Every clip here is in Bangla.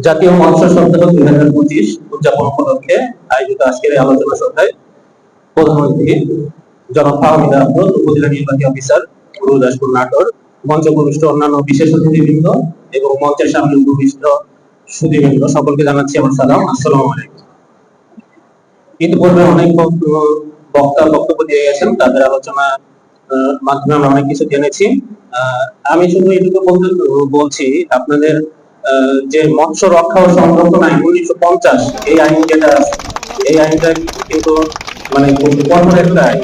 জাতীয় মৎস্য অন্যান্য বিশেষ অতিথিবৃন্দ এবং মঞ্চের সামনে উপবিষ্ট সুধীবৃন্দ। সকলকে জানাচ্ছি আমার সালাম। আসসালামু আলাইকুম। ইতিপূর্বে অনেক বক্ত- বক্তা বক্তব্য দিয়ে গেছেন। তাদের আলোচনা মাধ্যমে আমরা অনেক কিছু জেনেছি। আমি শুধু এটুকু বলতে বলছি, আপনাদের যে মৎস্য রক্ষা ও সংরক্ষণ আইন উনিশশো পঞ্চাশ, এই আইন যেটা এই আইনটা কিন্তু মানে কঠোর একটা আইন।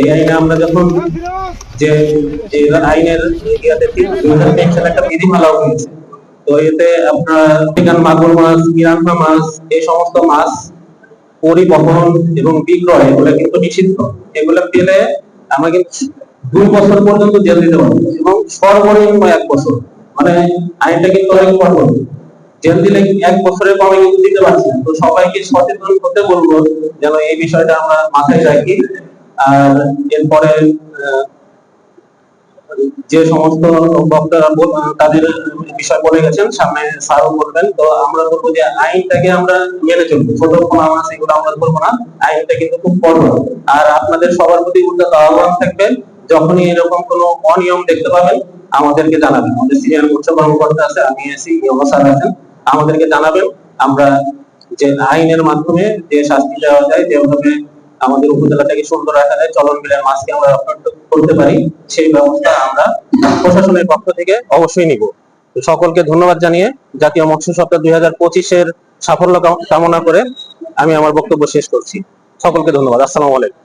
এই আইনে আমরা যখন যে যে আইনের ইয়াতে দুই হাজার তেইশ সালে একটা বিধিমালা হয়েছে। তো এতে আপনার মাগুর মাছ পিরানহা মাছ, এই সমস্ত মাছ পরিবহন এবং বিক্রয়, এগুলো কিন্তু নিষিদ্ধ। এগুলো পেলে আমরা কিন্তু দুই বছর পর্যন্ত জেল দিতে পারব এবং সর্বনিম্ন এক বছর। মানে আইনটা কিন্তু অনেক কঠোর। জেল দিলে এক বছরের কমে কিন্তু দিতে পারছি তো সবাইকে সচেতন হতে বলব যেন এই বিষয়টা আমরা মাথায় রাখি। আর এরপরে যে সমস্ত বক্তারা তাদের বিষয় বলে গেছেন, সামনে স্যারও বলবেন। তো আমরা বলব যে আইনটাকে আমরা মেনে চলবো। ছোট কোনো মাছ আমরা ধরবো না। আইনটা কিন্তু খুব কঠোর। আর আপনাদের সবার প্রতি উদ্যোগ আহ্বান থাকবে যখনই এরকম কোনো অনিয়ম দেখতে পাবেন, আমাদেরকে জানাবেন। আমাদের সিনিয়র মুখ্য কর্মকর্তা আছে, আমি আছি ইয়মা আছেন, আমাদেরকে জানাবেন। আমরা যে আইনের মাধ্যমে যে শাস্তি দেওয়া যায় যেভাবে আমাদের উপজেলাটাকে সুন্দর রাখা যায়, চলন বিলের মাছকে আমরা করতে পারি, সেই ব্যবস্থা আমরা প্রশাসনের পক্ষ থেকে অবশ্যই নিব। সকলকে ধন্যবাদ জানিয়ে জাতীয় মৎস্য সপ্তাহ দুই হাজার পঁচিশের সাফল্য কামনা করে আমি আমার বক্তব্য শেষ করছি। সকলকে ধন্যবাদ। আসসালামু আলাইকুম।